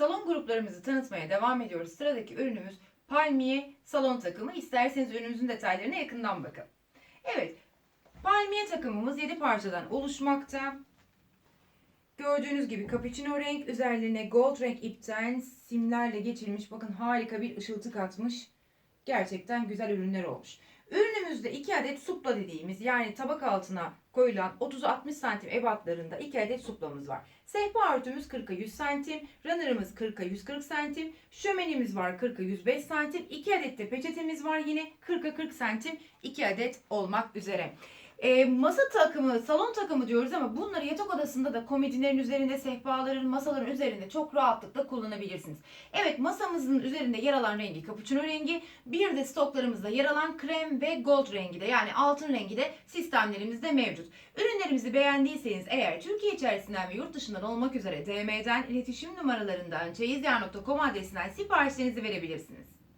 Salon gruplarımızı tanıtmaya devam ediyoruz. Sıradaki ürünümüz Palmiye salon takımı. İsterseniz ürünümüzün detaylarına yakından bakalım. Evet, Palmiye takımımız 7 parçadan oluşmakta. Gördüğünüz gibi cappuccino renk üzerlerine gold renk ipten simlerle geçilmiş. Bakın harika bir ışıltı katmış. Gerçekten güzel ürünler olmuş. Ürünümüzde 2 adet supla dediğimiz yani tabak altına koyulan 30-60 santim ebatlarında 2 adet suplamız var. Sehpa örtümüz 40'a 100 santim, runner'ımız 40'a 140 santim, şömenimiz var 40'a 105 santim, 2 adet de peçetemiz var yine 40'a 40 santim 2 adet olmak üzere. E, masa takımı, salon takımı diyoruz ama bunları yatak odasında da komodinlerin üzerinde, sehpaların, masaların üzerinde çok rahatlıkla kullanabilirsiniz. Evet masamızın üzerinde yer alan rengi cappuccino rengi, bir de stoklarımızda yer alan krem ve gold rengi de yani altın rengi de sistemlerimizde mevcut. Ürünlerimizi beğendiyseniz eğer Türkiye içerisinden ve yurt dışından olmak üzere DM'den, iletişim numaralarından, çeyizyer.com adresinden siparişlerinizi verebilirsiniz.